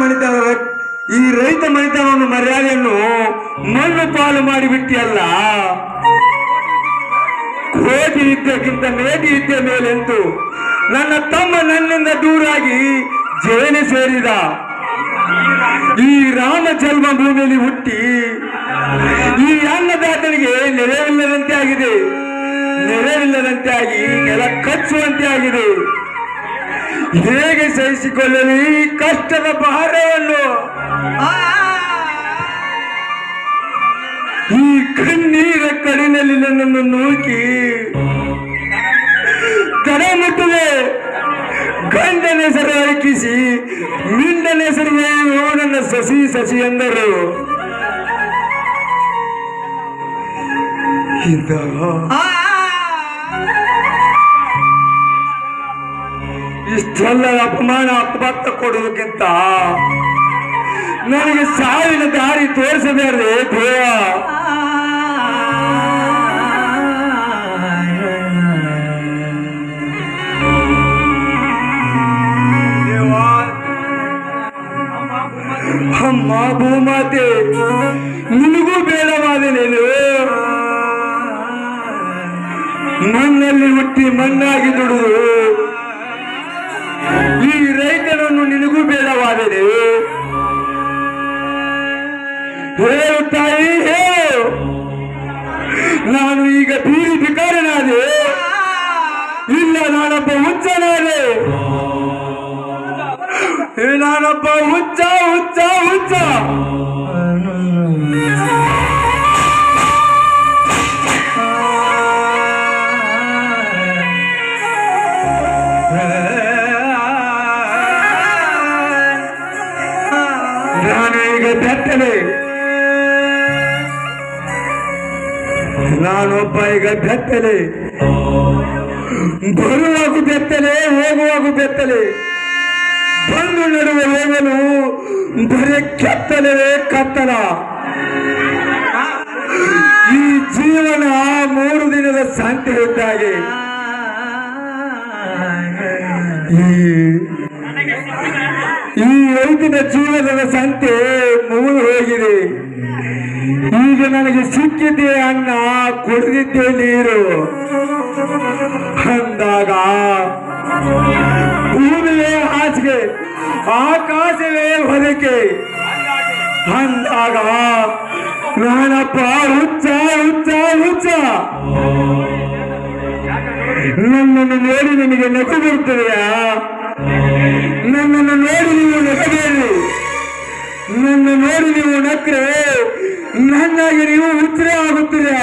ಮಣಿತನ ಈ ರೈತ ಮಣಿತನವನ್ನು ಮರ್ಯಾದೆಯನ್ನು ಮಣ್ಣು ಪಾಲು ಮಾಡಿಬಿಟ್ಟಿಯಲ್ಲ ಕೋಟಿ ಇದ್ದಕ್ಕಿಂತ ಮೇಟಿ ಇದ್ದ ನನ್ನ ತಮ್ಮ ನನ್ನಿಂದ ದೂರಾಗಿ ಜೇನೆ ಸೇರಿದ. ಈ ರಾಮ ಜನ್ಮಭೂಮಿಯಲ್ಲಿ ಹುಟ್ಟಿ ಈ ಅನ್ನದಾತನಿಗೆ ನೆರವಿಲ್ಲದಂತೆ ಆಗಿದೆ. ನೆರವಿಲ್ಲದಂತೆ ಆಗಿ ನೆಲ ಕಚ್ಚುವಂತೆ ಆಗಿದೆ. ಹೇಗೆ ಸಹಿಸಿಕೊಳ್ಳಲಿ ಈ ಕಷ್ಟದ ಭಾರವನ್ನು? ಈ ಕಣ್ಣೀರ ಕಡಿನಲ್ಲಿ ನನ್ನನ್ನು ನೂಕಿ ಕರೆ ಮುಟ್ಟದೆ ಗಂಡನ ಹೆಸರು ಅರಕಿಸಿ ಮಿಂಡನ ಹೆಸರು ನನ್ನ ಸಸಿ ಸಸಿ ಎಂದರು. ಇದ ಇಷ್ಟೆಲ್ಲ ಅಪಮಾನ ಅಪಭಕ್ತ ಕೊಡೋದಕ್ಕಿಂತ ನನಗೆ ಸಾವಿನ ದಾರಿ ತೋರಿಸಬೇಡ್ರಿ ದೇವ. ಅಮ್ಮ ಭೂಮಾತೆ, ನಿನಗೂ ಬೇಡವಾದನೇನು ಮಣ್ಣಲ್ಲಿ ಹುಟ್ಟಿ ಮಣ್ಣಾಗಿ ದುಡಿದು ಬೇಡವಾದರೆ ಹೇಳು ತಾಯಿ ಹೇಳು. ನಾನು ಈಗ ಬೀದಿ ಬಿಕಾರನಾದೆ ಇಲ್ಲ, ನಾನೊಬ್ಬ ಹುಚ್ಚನಾದೆ. ನಾನೊಬ್ಬ ಹುಚ್ಚ ಹುಚ್ಚ ಹುಚ್ಚ. ನಾನೊಬ್ಬ ಈಗ ಬೆತ್ತಲೆ. ಬರುವಾಗ ಬೆತ್ತಲೆ, ಹೋಗುವಾಗ ಬೆತ್ತಲೆ. ಬಂದು ನಡುವೆ ಹೋಗಲು ಬರೇ ಕೆತ್ತಲವೇ ಕತ್ತಲ. ಈ ಜೀವನ ಮೂರು ದಿನದ ಶಾಂತಿ ಇದ್ದಾಗೆ ಈ ರೈತನ ಜೀವನದ ಸಂತೆ ನನಗೆ ಸಿಕ್ಕಿದ್ದೆ ಅನ್ನ ಕುಡಿದಿದ್ದೆ ನೀರು. ಅಂದಾಗ ಭೂಮಿಯೇ ಹಾಸಿಗೆ, ಆಕಾಶವೇ ಹೊದಿಕೆ. ಅಂದಾಗ ನಾನಪ್ಪ ಹುಚ್ಚ ಹುಚ್ಚ ಹುಚ್ಚ. ನನ್ನನ್ನು ನೋಡಿ ನಿಮಗೆ ನಗು ಬರುತ್ತದೆಯಾ? ನನ್ನನ್ನು ನೋಡಿ ನೀವು ನಗಬೇಡಿ ನನ್ನ ನೋಡಿ ನೀವು ನಕ್ರೆ. நன்னாகிரியும் உத்திரா உத்திரா.